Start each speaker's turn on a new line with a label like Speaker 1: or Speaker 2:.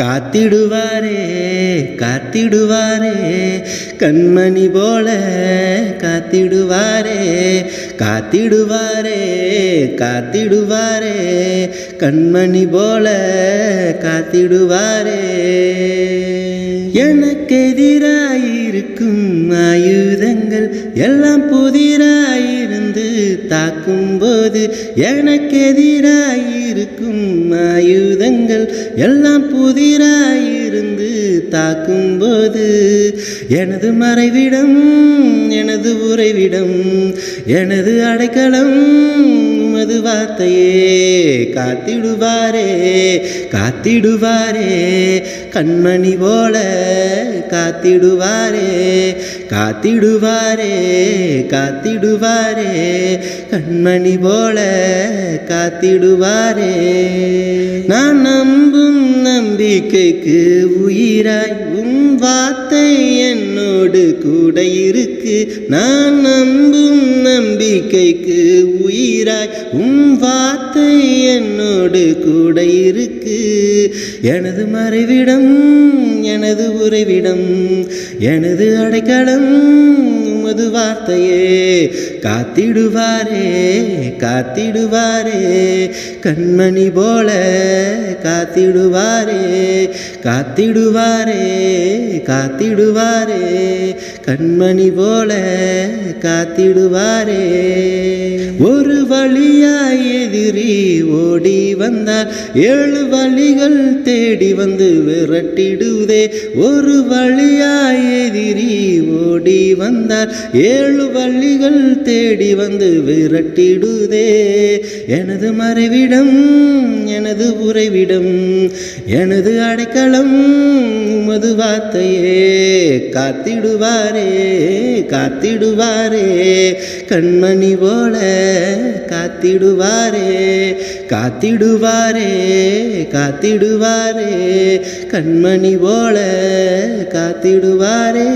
Speaker 1: காத்திடுவாரே காத்திடுவாரே. கண்மணி போல காத்திடுவாரே. காத்திடுவாரே காத்திடுவாரே. கண்மணி போல காத்திடுவாரே. எனக்கு எதிராயிருக்கும் ஆயுதங்கள் எல்லாம் புதிராயிருந்து தாக்கும்போது எனக்கு எதிராயிருக்கும் ஆயுதங்கள் எல்லாம் புதிராயிருந்து தாக்கும்போது எனது மறைவிடம் எனது உறைவிடம் எனது அடைக்கலம் உமது வார்த்தையே காத்திடுவாரே காத்திடுவாரே கண்மணி போல காத்திடுவாரே காத்திடுவாரே காத்திடுவாரே கண்மணி போல காத்திடுவாரே. நான் நம்பும் நம்பிக்கைக்கு உயிராய் உம் வார்த்தை என்னோடு கூட இருக்கு. நான் நம்பும் நம்பிக்கைக்கு உயிராய் உன் வார்த்தை என்னோடு கூட இருக்கு. எனது மறைவிடம் எனது உறைவிடம் எனது அடைக்கலம் உமது வார்த்தையே. காத்திடுவாரே காத்திடுவாரே. கண்மணி போல காத்திடுவாரே காத்திடுவாரே. காத்திடுவாரே. கண்மணி போல காத்திடுவாரே. ஒரு வழியாய் எதிரி ஓடி வந்தால் ஏழு வழிகள் தேடி வந்து விரட்டிடுதே. ஒரு வழியாய் எதிரி ஓடி வந்தால் ஏழு வழிகள் தேடி வந்து விரட்டிடுதே. எனது மறைவிடம் எனது உறைவிடம் எனது அடைக்கலம் உமது வார்த்தையே. காத்திடுவாரே காத்திடுவாரே. கண்மணி போல காத்திடுவாரே காத்திடுவாரே காத்திடுவாரே. கண்மணி போல காத்திடுவாரே.